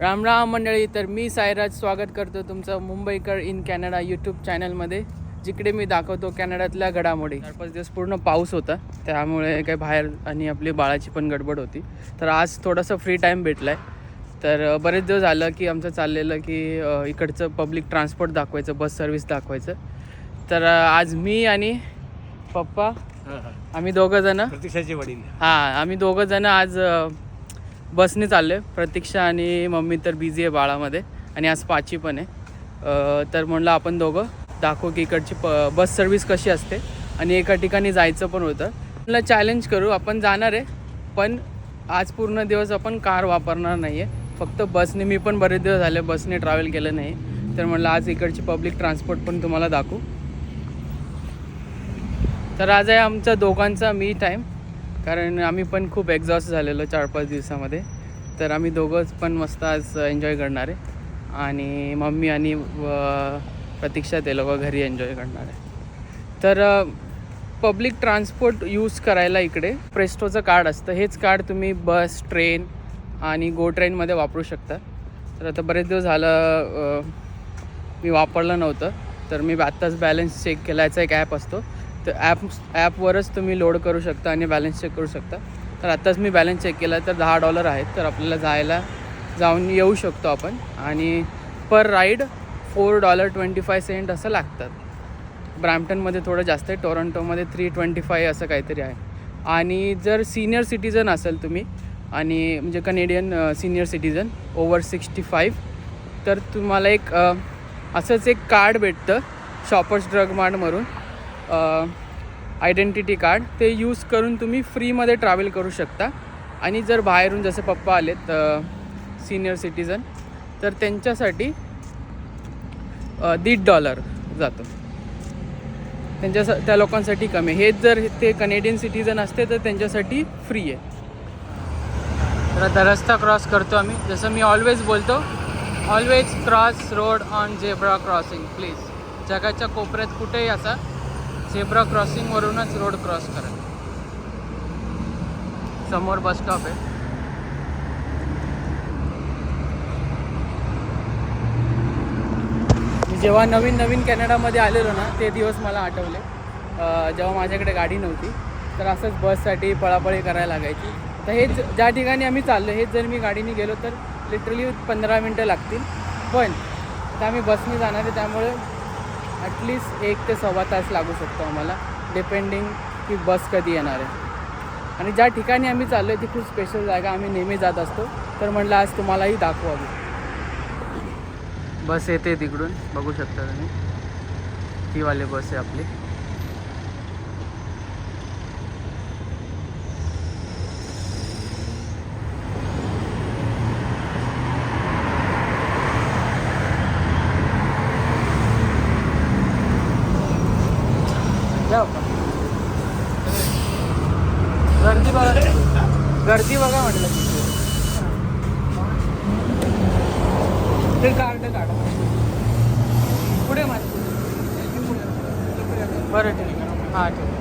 राम राम मंडळी तर मी सायराज स्वागत करतो तुमचं मुंबईकर इन कॅनडा यूट्यूब चॅनलमध्ये जिकडे मी दाखवतो कॅनडातल्या घडामोडी. चार पाच दिवस पूर्ण पाऊस होता त्यामुळे काही बाहेर आणि आपली बाळाची पण गडबड होती. तर आज थोडंसं फ्री टाईम भेटला आहे तर बरेच दिवस झालं की आमचं चाललेलं की इकडचं पब्लिक ट्रान्सपोर्ट दाखवायचं बस सर्व्हिस दाखवायचं. तर आज मी आणि पप्पा आम्ही दोघं जणं प्रतीक्षाचे वडील. हां आम्ही दोघं जण आज बसने चाललो आहे प्रतीक्षा आणि मम्मी तर बिझी आहे बाळामध्ये आणि आज पाची पण आहे. तर म्हणलं आपण दोघं दाखवू की इकडची प बस सर्व्हिस कशी असते आणि एका ठिकाणी जायचं पण होतं. म्हणलं चॅलेंज करू आपण जाणार आहे पण आज पूर्ण दिवस आपण कार वापरणार नाही आहे फक्त बसने मी पण बरेच दिवस झाले बसने ट्रॅव्हल केलं नाही. तर म्हणलं आज इकडची पब्लिक ट्रान्सपोर्ट पण तुम्हाला दाखवू. तर आज आहे आमचा दोघांचा मी टाईम कारण आम्ही पण खूप एक्झॉस्ट झालेलो चार पाच दिवसामध्ये. तर आम्ही दोघंच पण मस्त आज एन्जॉय करणार आहे. आणि मम्मी आणि प्रतीक्षा ते लोक घरी एन्जॉय करणार आहे. तर पब्लिक ट्रान्सपोर्ट यूज करायला इकडे प्रेस्टोचं कार्ड असतं. हेच कार्ड तुम्ही बस ट्रेन आणि गो ट्रेनमध्ये वापरू शकता. तर आता बरेच दिवस झालं मी वापरलं नव्हतं. तर मी आत्ताच बॅलन्स चेक केला. याचा एक ॲप असतो. तर ॲप ॲपवरच तुम्ही लोड करू शकता आणि बॅलन्स चेक करू शकता. तर आत्ताच मी बॅलन्स चेक केला तर दहा डॉलर आहेत. तर आपल्याला जायला जाऊन येऊ शकतो आपण. आणि per ride four dollar twenty five cent असं लागतात. ब्रॅम्प्टनमध्ये थोडं जास्त आहे. टोरंटोमध्ये थ्री ट्वेंटी फाय असं काहीतरी आहे. आणि जर सिनियर सिटीजन असेल तुम्ही आणि म्हणजे Canadian senior citizen over sixty five तर तुम्हाला एक असंच एक कार्ड भेटतं. शॉपर्स ड्रग मार्टमधून आयडेंटिटी कार्ड ते यूज करून तुम्ही फ्रीमध्ये ट्रॅव्हल करू शकता. आणि जर बाहेरून जसे पप्पा आलेत सिनियर सिटीजन तर त्यांच्यासाठी दीड डॉलर जातो. त्यांच्या त्या लोकांसाठी कमी आहे. जर ते कनेडियन सिटीजन असते तर त्यांच्यासाठी फ्री आहे. तर आता रस्ता क्रॉस करतो आम्ही. जसं मी ऑलवेज बोलतो always cross road on zebra crossing please जगाच्या कोपऱ्यात कुठेही असा झेब्रा क्रॉसिंगवरूनच रोड क्रॉस करा समोर बस स्टॉप आहे. मी जेव्हा नवीन नवीन कॅनडामध्ये आलेलो ना ते दिवस मला आठवले. जेव्हा माझ्याकडे गाडी नव्हती तर असंच बससाठी पळापळी करायला लागायची. तर हेच ज्या ठिकाणी आम्ही चाललो हेच जर मी गाडीने गेलो तर लिटरली पंधरा मिनटं लागतील. पण आता आम्ही बसने जाणार आहे त्यामुळे ॲटलिस्ट एक ते सव्वा तास लागू शकतो आम्हाला डिपेंडिंग की बस कधी येणार आहे. आणि ज्या ठिकाणी आम्ही चाललो आहे ती खूप स्पेशल जागा आम्ही नेहमी जात असतो. तर म्हटलं आज तुम्हालाही दाखवू आम्ही बस येते तिकडून बघू शकता तुम्ही. ती वाले बस आहे आपली जाऊ का? गर्दी बघा गर्दी बघा म्हटलं तिथे. ते कार्ड काढा. पुढे माझं बरं ठीक आहे. हां ठीक आहे.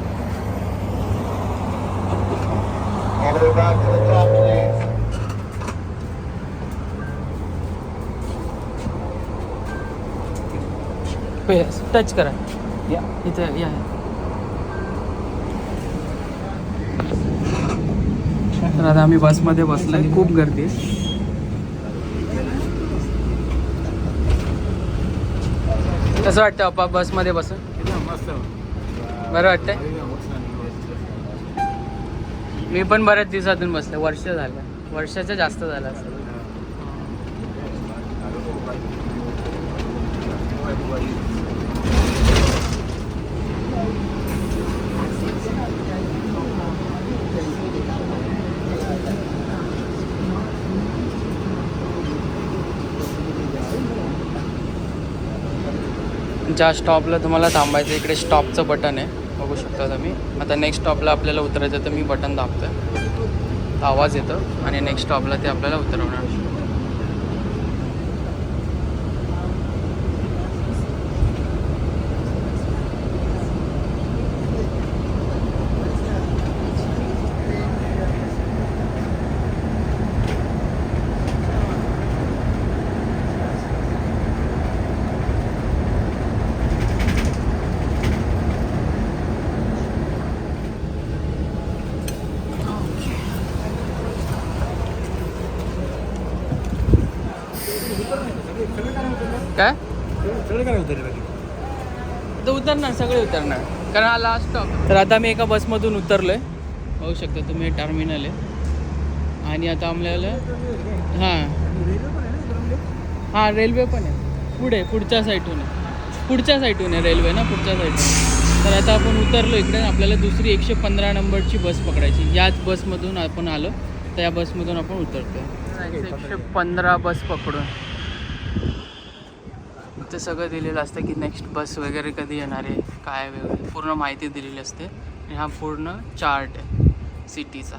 टच करा. या. इथं या. तर आता आम्ही बसमध्ये बसलो आणि खूप गर्दी आहे. कसं वाटतं अप्पा बसमध्ये बसून? मस्त. बरं वाटतंय? मी पण बऱ्याच दिवसातून बसले वर्ष झालं. वर्षाच्या जास्त झालं असं. ज्या स्टॉपला तुम्हाला थांबायचं. इकडे स्टॉपचं बटन आहे. बघू शकता तुम्ही. आता नेक्स्ट स्टॉपला आपल्याला उतरायचं तर मी बटन दाबतोय. आवाज येतो आणि नेक्स्ट स्टॉपला ते आपल्याला उतरवणार. काय? तर उतरणार सगळे उतरणार. कारण हा लास्ट स्टॉप तर आता मी एका बसमधून उतरलो आहे पाहू शकता तुम्ही टर्मिनल आहे. आणि आता आपल्याला हां. हां रेल्वे पण आहे. पुढे पुढच्या साईडून आहे. पुढच्या साईडून आहे रेल्वे ना पुढच्या साईडून तर आता आपण उतरलो इकडे. आपल्याला दुसरी एकशे पंधरा नंबरची बस पकडायची. याच बसमधून आपण आलो. तर या बसमधून आपण उतरतो एकशे पंधरा बस पकडून. इथं सगळं दिलेलं असतं की नेक्स्ट बस वगैरे कधी येणार आहे काय वगैरे. पूर्ण माहिती दिलेली असते. आणि हा पूर्ण चार्ट आहे सिटीचा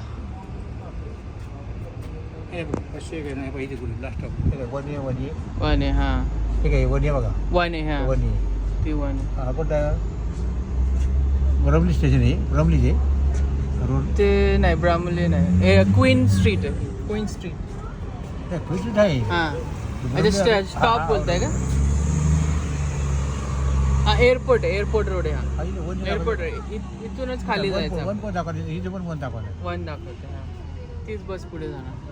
वनी वनी वन आहे हां ठीक आहे वनी बघा. वन आहे हां. वनी ती वन कोणता? ब्रमली स्टेशन आहे ब्रमलीचे रोड. ते नाही ब्राह्मली नाही. हे क्वीन स्ट्रीट आहे. क्वीन स्ट्रीट क्विट आहे. हां. म्हणजे स्टॉप बोलताय का? एअरपोर्ट एअरपोर्ट रोड आहे हा. एअरपोर्ट इ- इथूनच खाली जायचं वन पण दाखवले इथे पण वन दाखवलं वन दाखवते हा. तीच बस पुढे जाणार.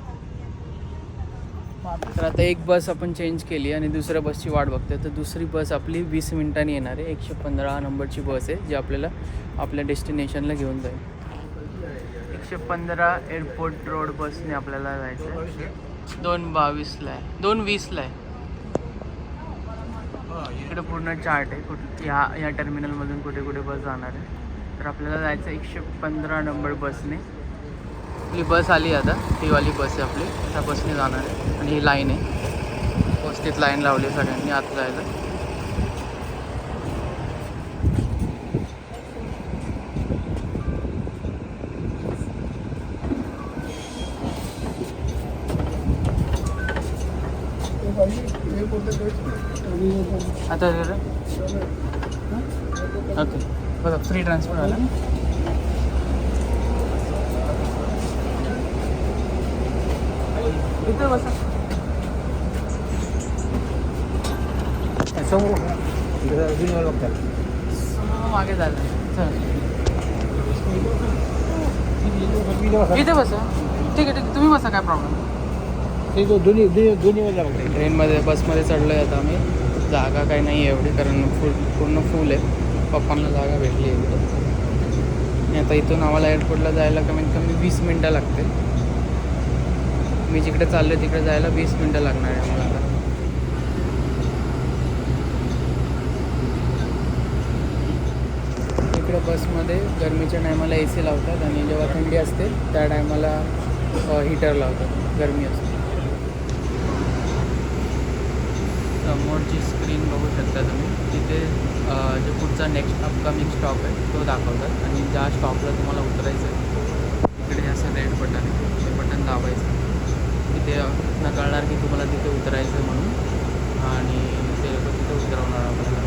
तर आता एक बस आपण चेंज केली आणि दुसऱ्या बसची वाट बघतोय तर दुसरी बस आपली वीस मिनिटांनी येणार आहे. एकशे पंधरा नंबरची बस आहे जी आपल्याला आपल्या डेस्टिनेशनला घेऊन जाईल. एकशे पंधरा एअरपोर्ट रोड बसने आपल्याला जायचं आहे दोन बावीसला आहे. दोन वीसला आहे. इकडे पूर्ण चार्ट आहे. कुठे ह्या ह्या टर्मिनलमधून कुठे कुठे बस जाणार आहे. तर आपल्याला जायचं एकशे पंधरा नंबर बसने आपली बस आली आता. ही वाली बस आहे आपली. त्या बसने जाणार आहे. आणि ही लाईन आहे. व्यवस्थित लाईन लावली सगळ्यांनी आत जायला. आता जरा. ओके. बघा फ्री ट्रान्सफर आला इथे बसा. समोर. समोर मागे झालं चल. इथे बसा. ठीक आहे ठीक आहे. तुम्ही बसा काय प्रॉब्लेम ते जो दोन्ही दोन्ही दोन्हीवर बघतात ट्रेनमध्ये बसमध्ये चढलो आहे आता आम्ही. जागा काही नाही आहे एवढी कारण फुल पूर्ण फुल आहे. पप्पांना जागा भेटली आहे इकडे आता इथून आम्हाला एअरपोर्टला जायला कमीत कमी वीस मिनटं लागते मी जिकडे चाललो तिकडे जायला वीस मिनटं लागणार आहे मला आता. इकडं बसमध्ये गरमीच्या टायमाला ए सी लावतात आणि जेव्हा थंडी असते त्या टायमाला हीटर लावतात. गरमी असते. समोरची बघू शकता तुम्ही. तिथे जे पुढचा नेक्स्ट अपकमिंग स्टॉप आहे तो दाखवतात. आणि ज्या स्टॉपला तुम्हाला उतरायचं आहे तिकडे असं रेड बटन आहे. ते बटन दाबायचं. तिथे न कळणार की तुम्हाला तिथे उतरायचं आहे म्हणून आणि ते लोक तिथे उतरवणार आपल्याला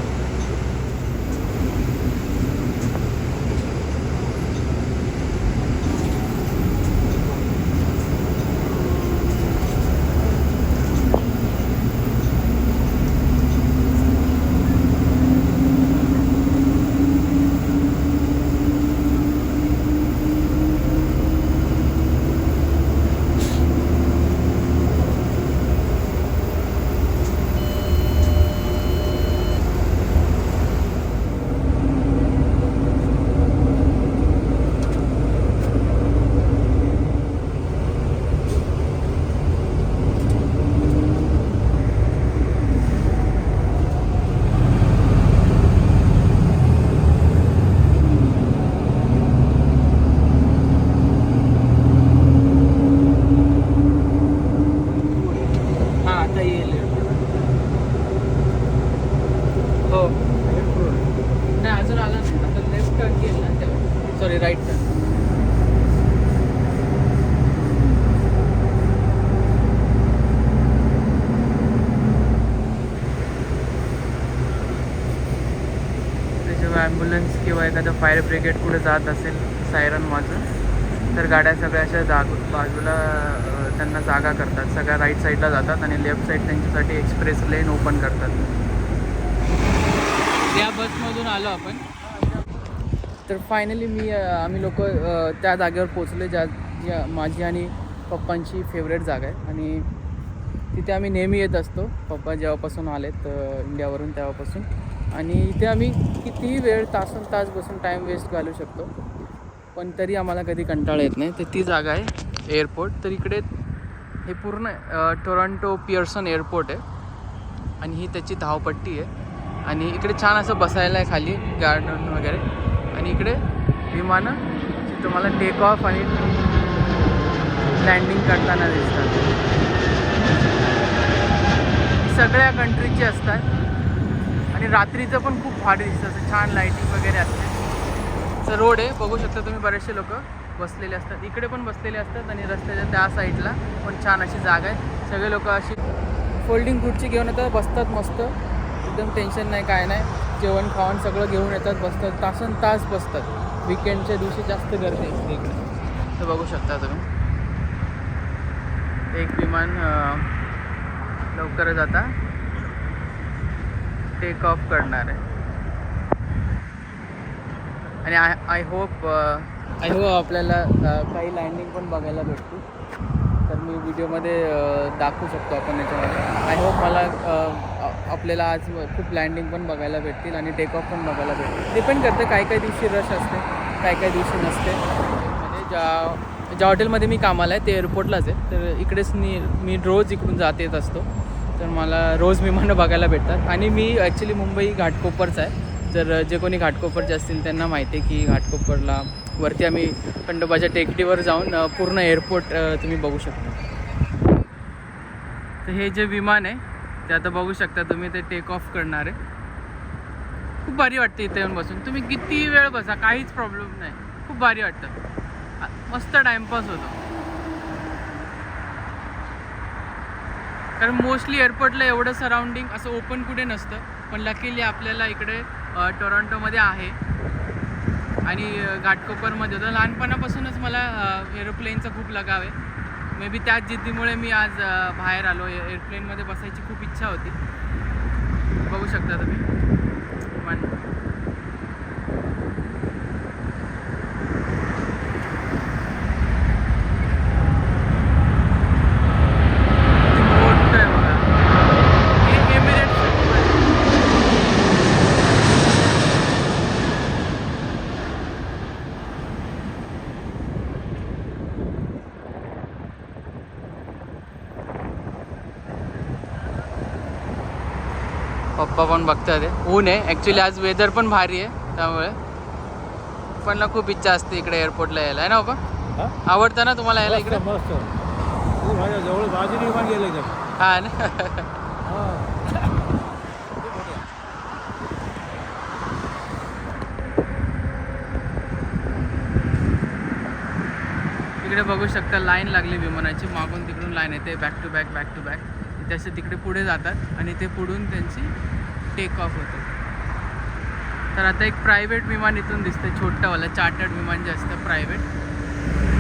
हां आता येईल हो नाही अजून आला नाही आता लेफ्ट टर्न केलं ना तेव्हा सॉरी राईट टर्न जेव्हा ॲम्ब्युलन्स किंवा एखादं फायर ब्रिगेड कुठे जात असेल सायरन वाजून तर गाड्या सगळ्या अशा जाग बाजूला त्यांना जागा करतात. सगळ्या राईट साईडला जातात आणि लेफ्ट साईड त्यांच्यासाठी एक्सप्रेस लेन ओपन करतात. या बसमधून आलो आपण. तर फायनली मी आम्ही लोक त्या जागेवर पोचले ज्या ज्या माझी आणि पप्पांची फेवरेट जागा आहे. आणि तिथे आम्ही नेहमी येत असतो. पप्पा जेव्हापासून आलेत इंडियावरून तेव्हापासून. आणि इथे आम्ही कितीही वेळ तासन तास बसून टाईम वेस्ट घालू शकतो. पण तरी आम्हाला कधी कंटाळा येत नाही. तर ती जागा आहे एअरपोर्ट तर इकडे हे पूर्ण टोरंटो पिअर्सन एअरपोर्ट आहे. आणि ही त्याची धावपट्टी आहे. आणि इकडे छान असं बसायला आहे खाली गार्डन वगैरे. आणि इकडे विमानं तुम्हाला टेक ऑफ आणि लँडिंग करताना दिसतात. सगळ्या कंट्रीची असतात. आणि रात्रीचं पण खूप भारी दिसतं असं छान लाईटिंग वगैरे असते. असं रोड आहे बघू शकता तुम्ही बरेचसे लोक बसलेले असतात. इकडे पण बसलेले असतात आणि रस्त्याच्या त्या साईडला पण छान अशी जागा आहे. सगळे लोक अशी फोल्डिंग खुर्ची घेऊन येतात बसतात मस्त. एकदम टेन्शन नाही काय नाही. जेवण खावण सगळं घेऊन येतात बसतात. तासन तास बसतात. विकेंडच्या दिवशी जास्त गर्दी असते इकडे. तर बघू शकता तुम्ही. एक विमान लवकरच आता टेक ऑफ करणार आहे. आणि I I hope I hope आपल्याला uh, काही लँडिंग पण बघायला भेटतो तर मी व्हिडिओमध्ये uh, दाखवू शकतो आपण याच्यामध्ये. आय होप मला uh, आपल्याला आज खूप लँडिंग पण बघायला भेटतील आणि टेक ऑफ पण बघायला भेटतील. डिपेंड करतं काही काही दिवशी रश असते काही काही दिवशी नसते. म्हणजे ज्या ज्या हॉटेलमध्ये मी कामाला आहे ते एअरपोर्टलाच आहे. तर इकडेच मी मी रोज इकडून जात येत असतो. तर मला रोज विमानं बघायला भेटतात. आणि मी ॲक्च्युली मुंबई घाटकोपरचा आहे. जर जे कोणी घाटकोपरचे असतील त्यांना माहिती आहे की घाटकोपरला वरती आम्ही खंडोबाच्या टेकडीवर जाऊन पूर्ण एअरपोर्ट तुम्ही बघू शकता. तर हे जे विमान आहे ते आता बघू शकता तुम्ही ते टेक ऑफ करणार आहे. खूप भारी वाटतं इथे येऊन बसून. तुम्ही किती वेळ बसा काहीच प्रॉब्लेम नाही. खूप भारी वाटतं. मस्त टाईमपास होतो. कारण मोस्टली एअरपोर्टला एवढं सराउंडिंग असं ओपन कुठे नसतं. पण लकीली आपल्याला इकडे अ, टोरंटोमध्ये आहे. आणि घाटकोपरमध्ये. होतं लहानपणापासूनच मला एरोप्लेनचा खूप लगाव आहे. मे बी त्याच जिद्दीमुळे मी आज बाहेर आलो. एअरप्लेनमध्ये बसायची खूप इच्छा होती. बघू शकता तुम्ही. पण किती मोठं आहे बघा हे एमिरेट्स आहे. पप्पा पण बघतात ऊन आहे. ॲक्च्युली आज वेदर पण भारी आहे त्यामुळे. पण ना खूप इच्छा असते इकडे एअरपोर्टला यायला. आहे ना हा? आवडतं ना तुम्हाला यायला इकडे? एकदम. हा ना. हा. तिकडे बघू शकता लाईन लागली विमानाची. मागून तिकडून लाईन येते. Back to back back to back ते असे तिकडे पुढे जातात आणि ते पुढून त्यांची टेक ऑफ होतो. तर आता एक प्रायव्हेट विमान इथून दिसतं छोटंवालं चार्टर्ड विमान जे असतं प्रायव्हेट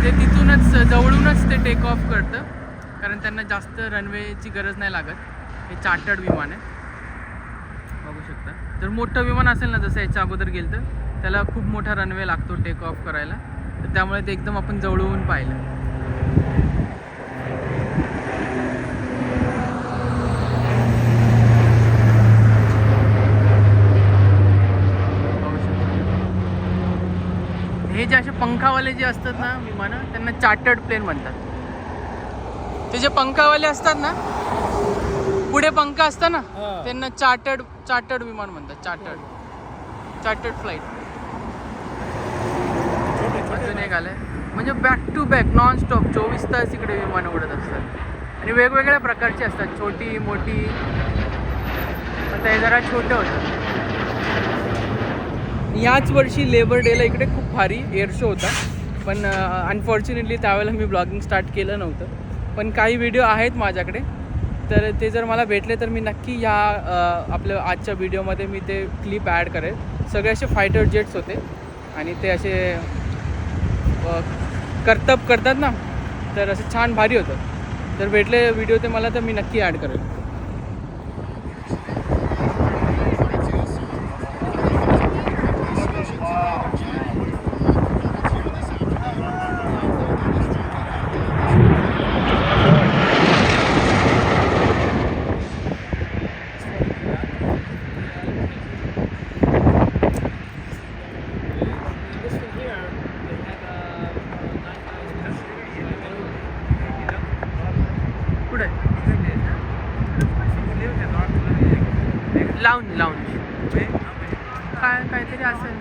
ते तिथूनच जवळूनच ते टेक ऑफ करतं. कारण त्यांना जास्त रनवेची गरज नाही लागत. हे चार्टर्ड विमान आहे. बघू शकता. जर मोठं विमान असेल ना जसं याच्या अगोदर गेलं तर त्याला खूप मोठा रनवे लागतो टेक ऑफ करायला. तर त्यामुळे ते एकदम आपण जवळून पाहिलं बघू शकता. हे जे असे पंखावाले जे असतात ना विमानं त्यांना चार्टर्ड प्लेन म्हणतात. ते जे पंखावाले असतात ना पुढे पंखा असतात ना हा. त्यांना चार्टर्ड चार्टर्ड विमान म्हणतात चार्टर्ड चार्टर्ड फ्लाईट अजून एक आलंय. म्हणजे back to back non stop चोवीस तास इकडे विमान उडत असतात. आणि वेगवेगळ्या प्रकारची असतात छोटी मोठी. पण ते जरा छोटे होतं. याच वर्षी लेबर डेला इकडे खूप भारी एअर शो होता. पण अनफॉर्च्युनेटली त्यावेळेला मी ब्लॉगिंग स्टार्ट केलं नव्हतं. पण काही व्हिडिओ आहेत माझ्याकडे. तर ते जर मला भेटले तर मी नक्की ह्या आपल्या आजच्या व्हिडिओमध्ये मी ते क्लिप ॲड करेल. सगळे असे फायटर जेट्स होते. आणि ते असे कर्तब करतात ना तर असं छान भारी होतं. तर भेटले व्हिडिओ ते मला तर मी नक्की ॲड करेल. लावून लावून काय काहीतरी असेल.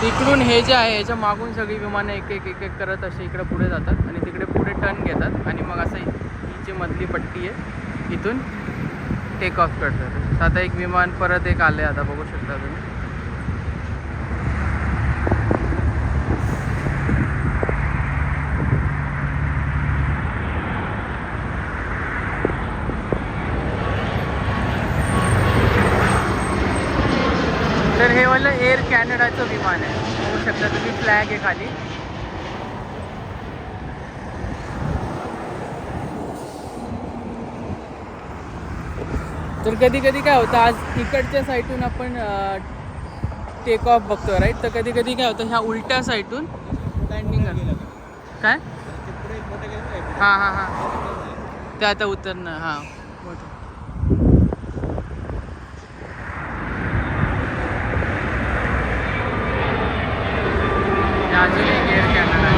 तिकडून हे जे आहे याच्या मागून सगळी विमानं एक एक एक एक करत असे इकडे पुढे जातात आणि तिकडे पुढे टर्न घेतात आणि मग असं ही जी मधली पट्टी आहे इथून टेक ऑफ करतात. आता एक विमान परत एक आले आता बघू शकता तुम्ही तर हे वालं कॅनडाचं विमान आहे. बघू शकता तुम्ही फ्लॅग आहे खाली. तर कधी कधी काय होतं आज इकडच्या साईडून आपण टेक ऑफ बघतो राईट तर कधी कधी काय होतं ह्या उलट्या साईडून लँडिंग काय? हां हां हां. ते आता उतरणं हां मोठं दार्जिलिंग एअर कॅनडा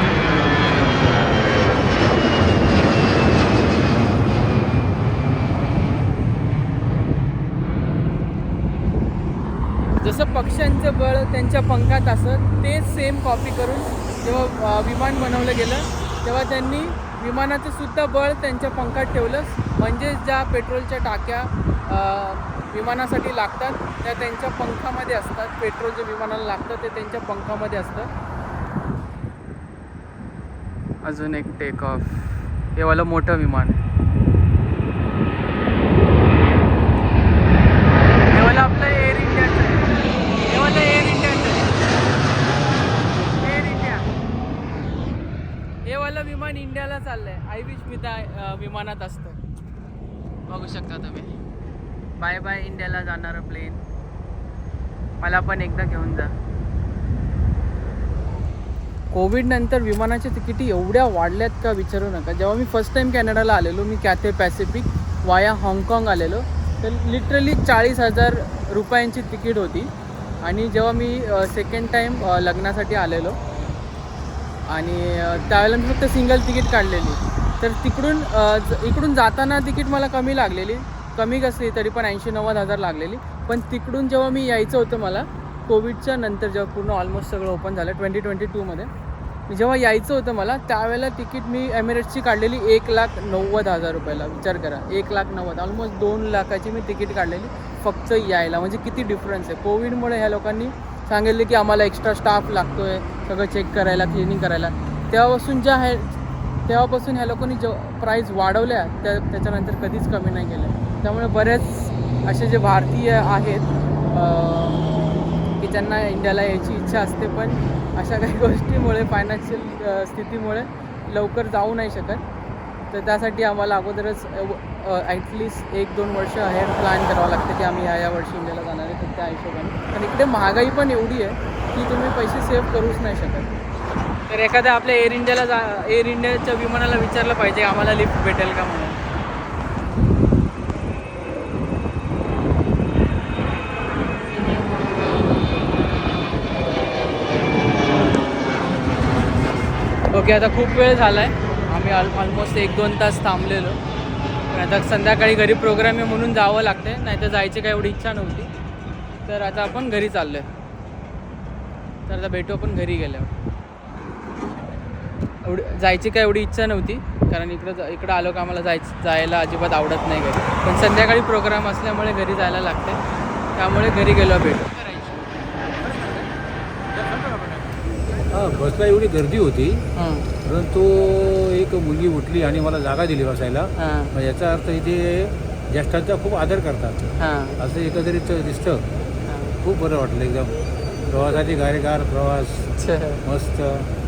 जसं पक्ष्यांचं बळ त्यांच्या पंखात असं ते सेम कॉपी करून जेव्हा विमान बनवलं गेलं तेव्हा त्यांनी विमानाचं सुद्धा बळ त्यांच्या पंखात ठेवलं. म्हणजे ज्या पेट्रोलच्या टाक्या विमानासाठी लागतात त्या त्यांच्या पंखामध्ये असतात. पेट्रोल जे विमानाला लागतं ते त्यांच्या पंखामध्ये असतं. अजून एक टेक ऑफ हे वालं मोठं विमान हे आपलं एअर इंडियाचं हे वालं एअर इंडियाचं एअर इंडिया हे वालं विमान इंडियाला चाललंय. आय विश मी त्या विमानात असतं. बघू शकता तुम्ही. बाय बाय इंडियाला जाणारं प्लेन मला पण एकदा घेऊन जा. कोविडनंतर विमानाच्या तिकिटी एवढ्या वाढल्यात का विचारू नका. जेव्हा मी फर्स्ट टाईम कॅनडाला आलेलो मी कॅथे पॅसिफिक वाया हाँगकाँग आलेलो तर लिटरली चाळीस हजार रुपयांची तिकीट होती. आणि जेव्हा मी सेकंड टाईम लग्नासाठी आलेलो आणि त्यावेळेला मी फक्त सिंगल तिकीट काढलेली. तर तिकडून ज- इकडून जाताना तिकीट मला कमी लागलेली. कमी कसली तरी पण ऐंशी नव्वद हजार लागलेली. पण तिकडून जेव्हा मी यायचं होतं मला कोविडच्या नंतर जेव्हा पूर्ण ऑलमोस्ट सगळं ओपन झालं ट्वेंटी ट्वेंटी टूमध्ये जेव्हा यायचं होतं मला त्यावेळेला तिकीट मी एमिरेट्सची काढलेली एक लाख नव्वद हजार रुपयाला. विचार करा एक लाख नव्वद ऑलमोस्ट दोन लाखाची मी तिकीट काढलेली फक्त यायला. म्हणजे किती डिफरन्स आहे. कोविडमुळे ह्या लोकांनी सांगितले की आम्हाला एक्स्ट्रा स्टाफ लागतो आहे सगळं चेक करायला क्लिनिंग करायला. तेव्हापासून ज्या आहे तेव्हापासून ह्या लोकांनी जो प्राईज वाढवल्या त्या त्याच्यानंतर कधीच कमी नाही केल्या त्यामुळे बरेच असे जे भारतीय आहेत ज्यांना इंडियाला यायची इच्छा असते पण अशा काही गोष्टीमुळे फायनान्शियल स्थितीमुळे लवकर जाऊ नाही शकत. तर त्यासाठी आम्हाला अगोदरच ॲटलिस्ट एक दोन वर्ष अहेड प्लॅन करावं लागतं की आम्ही या या वर्षी इंडियाला जाणार आहे तर त्या हिशोबाने. पण इकडे महागाई पण एवढी आहे की तुम्ही पैसे सेव्ह करूच नाही शकत. तर एखाद्या आपल्या एअर इंडियाला जा एअर इंडियाच्या विमानाला विचारलं पाहिजे आम्हाला लिफ्ट भेटेल का म्हणून. की आता खूप वेळ झाला आहे आम्ही ऑल ऑलमोस्ट एक दोन तास थांबलेलो. पण आता संध्याकाळी घरी प्रोग्राम आहे म्हणून जावं लागते नाही तर जायची काय एवढी इच्छा नव्हती. तर आता आपण घरी चाललो आहे तर आता भेटू आपण घरी गेल्यावर. एवढी जायची काय एवढी इच्छा नव्हती कारण इकडं इकडं आलो का आम्हाला जायचं जायला अजिबात आवडत नाही घरी. पण संध्याकाळी प्रोग्राम असल्यामुळे घरी जायला लागते त्यामुळे घरी गेलो भेटू. हा बसला एवढी गर्दी होती. परंतु एक मुलगी उठली आणि मला जागा दिली बसायला. मग याचा अर्थ इथे ज्येष्ठांचा खूप आदर करतात. असं एकंदरीत दिसतं. खूप बरं वाटलं एकदम. प्रवासाची गारेगार प्रवास. मस्त.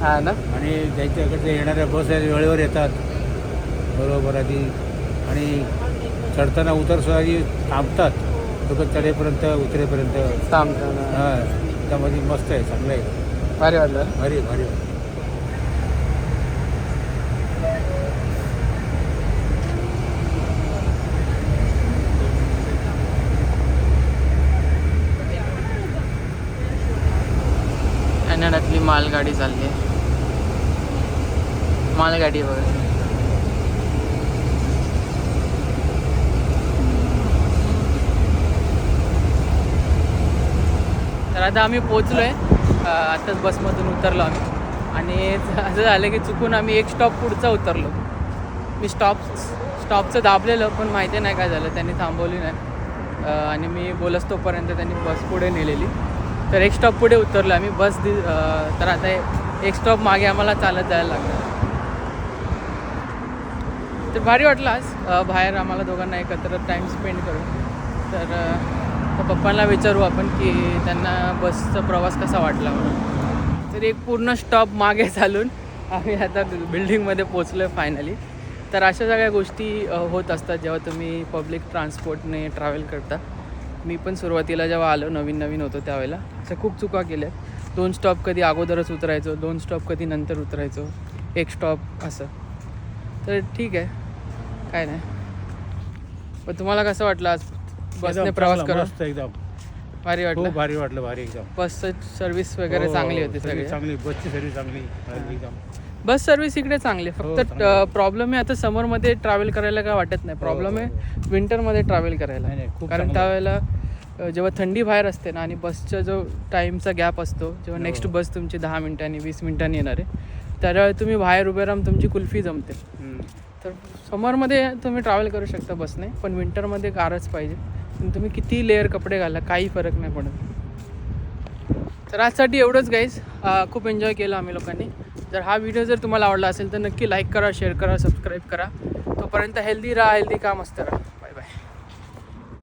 हा ना? आणि त्यांच्याकडे येणाऱ्या बस आहेत, वेळेवर येतात. बरोबर आधी आणि चढताना उतर आधी थांबतात. लोक चढेपर्यंत उतरेपर्यंत. थांबताना. हां. त्यामध्ये मस्त आहे चांगलं आहे. भारी वाटलं. भारी भारी मालगाडी चालली आहे. मालगाडी बघा. तर आता आम्ही पोचलो आहे आत्ताच बसमधून उतरलो आम्ही. आणि असं झालं की चुकून आम्ही एक स्टॉप पुढचा उतरलो. मी स्टॉप स्टॉपचं दाबलेलं पण माहिती नाही काय झालं. त्यांनी थांबवली नाही. आणि मी बोलस तोपर्यंत त्यांनी बस पुढे नेलेली. तर एक स्टॉप पुढे उतरलो आम्ही. बस दि तर आता एक स्टॉप मागे आम्हाला चालत जायला लागलं. तर भारी वाटलं आज. बाहेर आम्हाला दोघांना एकत्र टाईम स्पेंड करू तर तर पप्पांना विचारू आपण की त्यांना बसचा प्रवास कसा वाटला म्हणून. तर एक पूर्ण स्टॉप मागे चालून आम्ही आता बिल्डिंगमध्ये पोचलो आहे फायनली तर अशा सगळ्या गोष्टी होत असतात जेव्हा तुम्ही पब्लिक ट्रान्सपोर्टने ट्रॅव्हल करता. मी पण सुरुवातीला जेव्हा आलो नवीन नवीन होतो त्यावेळेला अशा खूप चुका केल्या. दोन स्टॉप कधी अगोदरच उतरायचो दोन स्टॉप कधी नंतर उतरायचो एक स्टॉप असं. तर ठीक आहे काय नाही. पण तुम्हाला कसं वाटलं आज? बसने प्रवास करून. मस्त एकदम. भारी खूप वाटलं. भारी वाटलं भारी एकदम. बसचं सर्व्हिस वगैरे हो, चांगली हो, होती सर्विस सगळी. चांगली बसची सर्विस चांगली भारी एकदम. बस सर्व्हिस इकडे चांगली. हो, फक्त चांगली. प्रॉब्लेम आहे आता समरमध्ये ट्रॅव्हल करायला काय वाटत नाही. प्रॉब्लेम हो, आहे विंटरमध्ये ट्रॅव्हल करायला. नाही, खूप कारण चांगलं. त्यावेळेला अ, जेव्हा थंडी बाहेर असते ना आणि बसचा जो टाईमचा गॅप असतो जेव्हा हो. नेक्स्ट बस तुमची दहा मिनिटांनी वीस मिनिटांनी येणार आहे त्यावेळेला तुम्ही बाहेर उभे राहून तुमची कुल्फी जमते. हम्म. तर समरमध्ये तुम्ही ट्रॅव्हल करू शकता बसने पण विंटरमध्ये कारच पाहिजे. तुम्ही किती लेअर कपडे घाला काही फरक नाही पडत. तर आजसाठी एवढंच गाईज खूप एन्जॉय केलं आम्ही लोकांनी. जर हा व्हिडिओ जर तुम्हाला आवडला असेल तर नक्की लाईक करा शेअर करा सबस्क्राईब करा. तोपर्यंत हेल्दी राहा हेल्दी काम असतं. राहा